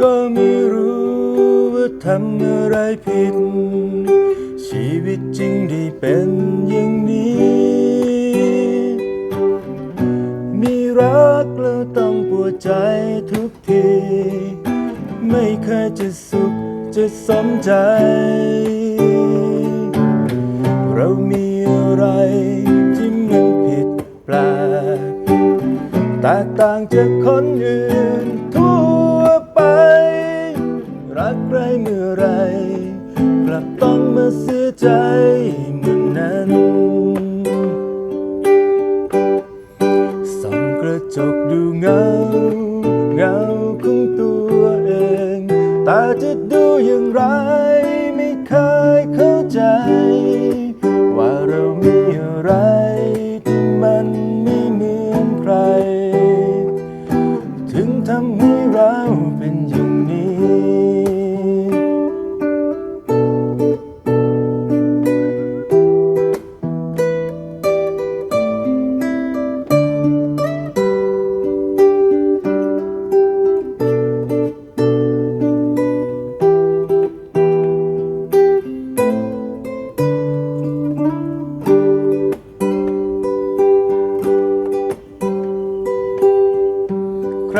ก็ไม่รู้ว่าทำอะไรผิด ชีวิตจริงได้เป็นอย่างนี้ มีรักแล้วต้องปวดใจทุกที ไม่เคยจะสุขจะสมใจ เรามีอะไรที่มันผิดแปลกแตกต่างจากคนอื่น ใจเหมือนนั้น ส่องกระจกดูเงา เงาของตัวเอง แต่จะดูอย่างไรไม่เคยเข้าใจ ว่าเรามีอะไร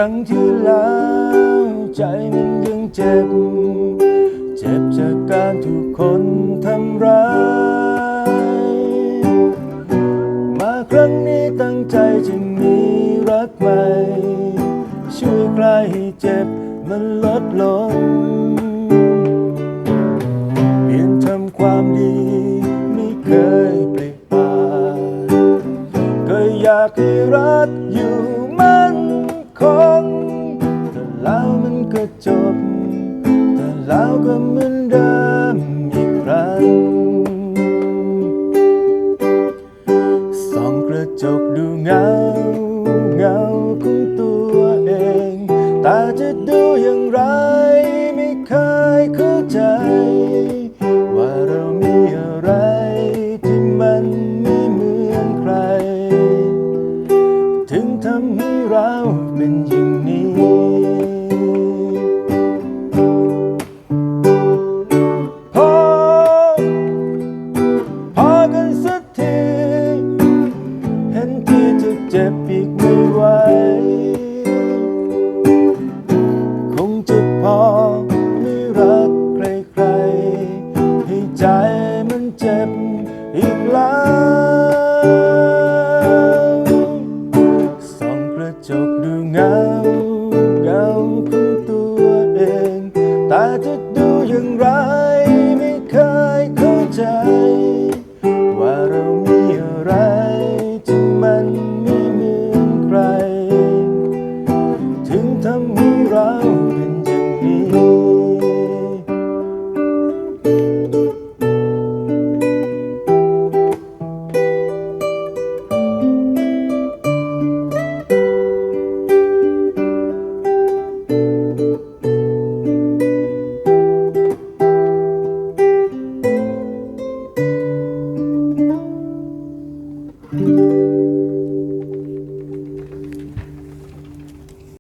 รั้งที่แล้วใจมันยังเจ็บ เจ็บจากการถูกคนทำร้าย มาครั้งนี้ตั้งใจจะมีรักใหม่ ช่วยคลายให้เจ็บมันลดลง เปลี่ยนทำความดีไม่เคยเปลี่ยนปานก็อยากให้รัก แล้วมันก็จบ แต่แล้วก็เหมือนเดิมอีกครั้งส่องกระจกดูเงาเงาของตัวเอง แต่จะดูอย่างไรไม่เคยเอีกแล้วส่องกระจกดูเงาเงาของตัวเองแต่จะดูอย่างไรไม่เคยเข้าใจ ว่าเรามีอะไรที่มันไม่เหมือนใคร ถึงทำให้เรา